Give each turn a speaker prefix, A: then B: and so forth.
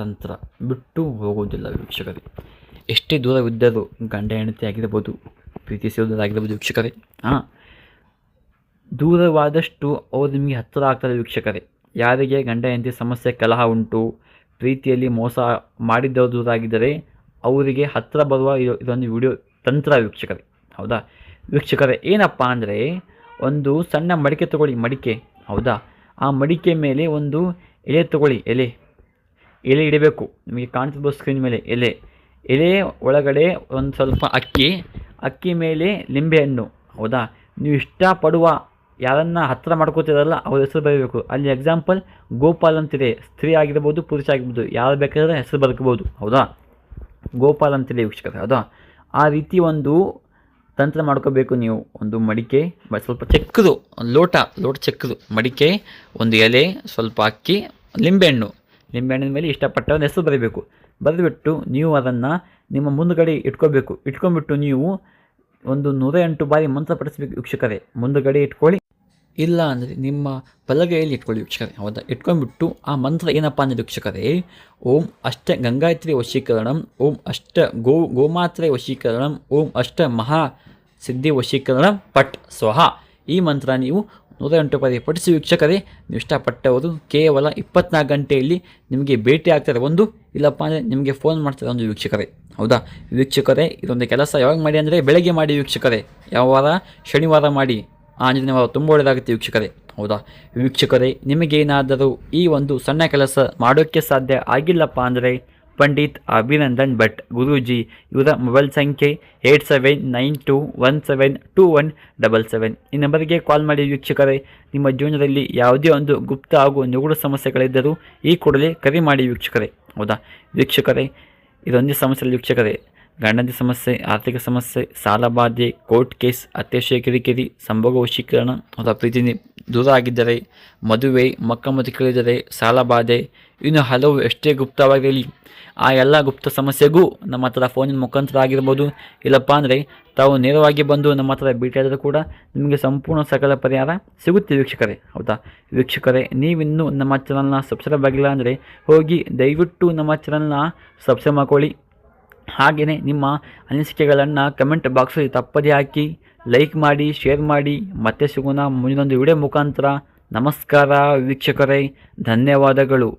A: ತಂತ್ರ ಬಿಟ್ಟು ಹೋಗುವುದಿಲ್ಲ ವೀಕ್ಷಕರೇ. ಎಷ್ಟೇ ದೂರವಿದ್ದರೂ ಗಂಡ ಹೆಂಡತಿ ಆಗಿರ್ಬೋದು ಪ್ರೀತಿಸುವುದಾಗಿರ್ಬೋದು ವೀಕ್ಷಕರೇ. ಹಾಂ, ದೂರವಾದಷ್ಟು ಅವರು ನಿಮಗೆ ಹತ್ತಿರ ಆಗ್ತಾರೆ ವೀಕ್ಷಕರೇ. ಯಾರಿಗೆ ಗಂಡ ಹೆಂಡತಿ ಸಮಸ್ಯೆ, ಕಲಹ ಉಂಟು, ಪ್ರೀತಿಯಲ್ಲಿ ಮೋಸ ಮಾಡಿದ್ದವರು ದೂರಾಗಿದ್ದರೆ ಅವರಿಗೆ ಹತ್ತಿರ ಬರುವ ಇದು- ಇದೊಂದು ವಿಡಿಯೋ ತಂತ್ರ ವೀಕ್ಷಕರೇ. ಹೌದಾ? ವೀಕ್ಷಕರೇ, ಏನಪ್ಪ ಅಂದರೆ ಒಂದು ಸಣ್ಣ ಮಡಿಕೆ ತಗೊಳ್ಳಿ, ಮಡಿಕೆ. ಹೌದಾ? ಆ ಮಡಿಕೆ ಮೇಲೆ ಒಂದು ಎಲೆ ತಗೊಳ್ಳಿ, ಎಲೆ. ಎಲೆ ಇಡಬೇಕು. ನಿಮಗೆ ಕಾಣ್ತಿರ್ಬೋದು ಸ್ಕ್ರೀನ್ ಮೇಲೆ ಎಲೆ. ಎಲೆ ಒಳಗಡೆ ಒಂದು ಸ್ವಲ್ಪ ಅಕ್ಕಿ. ಅಕ್ಕಿ ಮೇಲೆ ನಿಂಬೆಹಣ್ಣು ಹೌದಾ? ನೀವು ಇಷ್ಟಪಡುವ ಯಾರನ್ನ ಹತ್ತಿರ ಮಾಡ್ಕೋತಿರಲ್ಲ, ಅವ್ರ ಹೆಸರು ಬರೀಬೇಕು. ಅಲ್ಲಿ ಎಕ್ಸಾಂಪಲ್ ಗೋಪಾಲ್ ಅಂತಿದೆ. ಸ್ತ್ರೀ ಆಗಿರ್ಬೋದು, ಪುರುಷ ಆಗಿರ್ಬೋದು. ಯಾರು ಬೇಕಾದ್ರೆ ಹೆಸರು ಬರ್ಕೋಬೋದು. ಹೌದಾ? ಗೋಪಾಲ್ ಅಂತಿದೆ ವೀಕ್ಷಕರೇ, ಹೌದಾ? ಆ ರೀತಿ ಒಂದು ತಂತ್ರ ಮಾಡ್ಕೋಬೇಕು ನೀವು. ಒಂದು ಮಡಿಕೆ ಸ್ವಲ್ಪ ಚೆಕ್ಕದು, ಲೋಟ ಲೋಟ ಚೆಕ್ಕದು. ಮಡಿಕೆ, ಒಂದು ಎಲೆ, ಸ್ವಲ್ಪ ಅಕ್ಕಿ, ಲಿಂಬೆಹಣ್ಣು. ಲಿಂಬೆಹಣ್ಣಿನ ಮೇಲೆ ಇಷ್ಟಪಟ್ಟವನ್ನ ಹೆಸರು ಬರೀಬೇಕು. ಬರೆದುಬಿಟ್ಟು ನೀವು ಅದನ್ನು ನಿಮ್ಮ ಮುಂದುಗಡೆ ಇಟ್ಕೋಬೇಕು. ಇಟ್ಕೊಂಡ್ಬಿಟ್ಟು ನೀವು ಒಂದು ನೂರ ಎಂಟು ಬಾರಿ ಮಂತ್ರ ಪಡಿಸ್ಬೇಕು ವೀಕ್ಷಕರೇ. ಮುಂದುಗಡೆ ಇಟ್ಕೊಳ್ಳಿ. ಇಲ್ಲ ಅಂದರೆ ನಿಮ್ಮ ಬಲಗೈಯಲ್ಲಿ ಇಟ್ಕೊಳ್ಳಿ ವೀಕ್ಷಕರೇ. ಹೌದಾ? ಇಟ್ಕೊಂಡ್ಬಿಟ್ಟು ಆ ಮಂತ್ರ ಏನಪ್ಪ ಅಂದರೆ ವೀಕ್ಷಕರೇ, ಓಂ ಅಷ್ಟ ಗಂಗಾಯತ್ರಿ ವಶೀಕರಣಂ, ಓಂ ಅಷ್ಟ ಗೋ ಗೋಮಾತ್ರೆ ವಶೀಕರಣಂ, ಓಂ ಅಷ್ಟ ಮಹಾ ಸಿದ್ಧಿ ವಶೀಕರಣಂ ಪಟ್ ಸ್ವಹ. ಈ ಮಂತ್ರ ನೀವು ನೂರ ಎಂಟು ಬಾರಿ ಪಠಿಸಿ ವೀಕ್ಷಕರೇ, ನೀವು ಇಷ್ಟಪಟ್ಟವರು ಕೇವಲ ಇಪ್ಪತ್ನಾಲ್ಕು ಗಂಟೆಯಲ್ಲಿ ನಿಮಗೆ ಭೇಟಿ ಆಗ್ತಾರೆ ಒಂದು, ಇಲ್ಲಪ್ಪ ಅಂದರೆ ನಿಮಗೆ ಫೋನ್ ಮಾಡ್ತಾರೆ ಒಂದು ವೀಕ್ಷಕರೇ. ಹೌದಾ? ವೀಕ್ಷಕರೇ, ಇದೊಂದು ಕೆಲಸ ಯಾವಾಗ ಮಾಡಿ ಅಂದರೆ ಬೆಳಗ್ಗೆ ಮಾಡಿ ವೀಕ್ಷಕರೇ. ಯಾವ ವಾರ? ಶನಿವಾರ ಮಾಡಿ. ಆಂಜನೇಯ ವಾರ ತುಂಬ ಒಳ್ಳೆಯದಾಗುತ್ತೆ ವೀಕ್ಷಕರೇ. ಹೌದಾ? ವೀಕ್ಷಕರೇ, ನಿಮಗೇನಾದರೂ ಈ ಒಂದು ಸಣ್ಣ ಕೆಲಸ ಮಾಡೋಕ್ಕೆ ಸಾಧ್ಯ ಆಗಿಲ್ಲಪ್ಪ ಅಂದರೆ ಪಂಡಿತ್ ಅಭಿನಂದನ್ ಭಟ್, ಗುರೂಜಿ, ಇವರ ಮೊಬೈಲ್ ಸಂಖ್ಯೆ eight seven nine two one seven two one double seven. ಈ ನಂಬರ್ಗೆ ಕಾಲ್ ಮಾಡಿ ವೀಕ್ಷಕರೇ, ನಿಮ್ಮ ಜೀವನದಲ್ಲಿ ಯಾವುದೇ ಒಂದು ಗುಪ್ತ ಹಾಗೂ ನಿಗೂಢ ಸಮಸ್ಯೆಗಳಿದ್ದರೂ ಈ ಕೂಡಲೇ ಕರೆ ಮಾಡಿ ವೀಕ್ಷಕರೇ. ಹೌದಾ? ವೀಕ್ಷಕರೇ, ಇದೊಂದೇ ಸಮಸ್ಯೆ ವೀಕ್ಷಕರೇ ಗಂಡಂದಿ ಸಮಸ್ಯೆ, ಆರ್ಥಿಕ ಸಮಸ್ಯೆ ಸಾಲಬಾಧೆ ಕೋರ್ಟ್ ಕೇಸ್, ಅತ್ಯಾಶಯ ಕಿರಿಕಿರಿ, ಸಂಭೋಗ ವಶೀಕರಣ ಅಥವಾ ಪ್ರೀತಿ ದೂರ ಆಗಿದ್ದರೆ, ಮದುವೆ ಮಕ್ಕ ಮತ್ತು ಸಾಲ ಸಾಲಬಾಧೆ ಇನ್ನು ಹಲವು ಎಷ್ಟೇ ಗುಪ್ತವಾಗಿರಲಿ, ಆ ಎಲ್ಲ ಗುಪ್ತ ಸಮಸ್ಯೆಗೂ ನಮ್ಮ ಹತ್ರ ಫೋನಿನ ಮುಖಾಂತರ ಆಗಿರ್ಬೋದು. ಇಲ್ಲಪ್ಪ ಅಂದರೆ ತಾವು ನೇರವಾಗಿ ಬಂದು ನಮ್ಮ ಹತ್ರ ಭೇಟಿಯಾದರೂ ಕೂಡ ನಿಮಗೆ ಸಂಪೂರ್ಣ ಸಕಲ ಪರಿಹಾರ ಸಿಗುತ್ತೆ ವೀಕ್ಷಕರೇ, ಹೌದಾ? ವೀಕ್ಷಕರೇ, ನೀವಿನ್ನೂ ನಮ್ಮ ಚಾನಲ್ನ ಸಬ್ಸ್ಕ್ರೈಬ್ ಆಗಿಲ್ಲ ಅಂದರೆ ಹೋಗಿ ದಯವಿಟ್ಟು ನಮ್ಮ ಚಾನಲ್ನ ಸಬ್ಸ್ಕ್ರೈಬ್ ಮಾಡ್ಕೊಳ್ಳಿ. ಹಾಗೆಯೇ ನಿಮ್ಮ ಅನಿಸಿಕೆಗಳನ್ನು ಕಮೆಂಟ್ ಬಾಕ್ಸಲ್ಲಿ ತಪ್ಪದೇ ಹಾಕಿ ಲೈಕ್ ಮಾಡಿ ಶೇರ್ ಮಾಡಿ. ಮತ್ತೆ ಸಿಗೋಣ ಮುಂದಿನೊಂದು ವಿಡಿಯೋ ಮುಖಾಂತರ. ನಮಸ್ಕಾರ ವೀಕ್ಷಕರೇ, ಧನ್ಯವಾದಗಳು.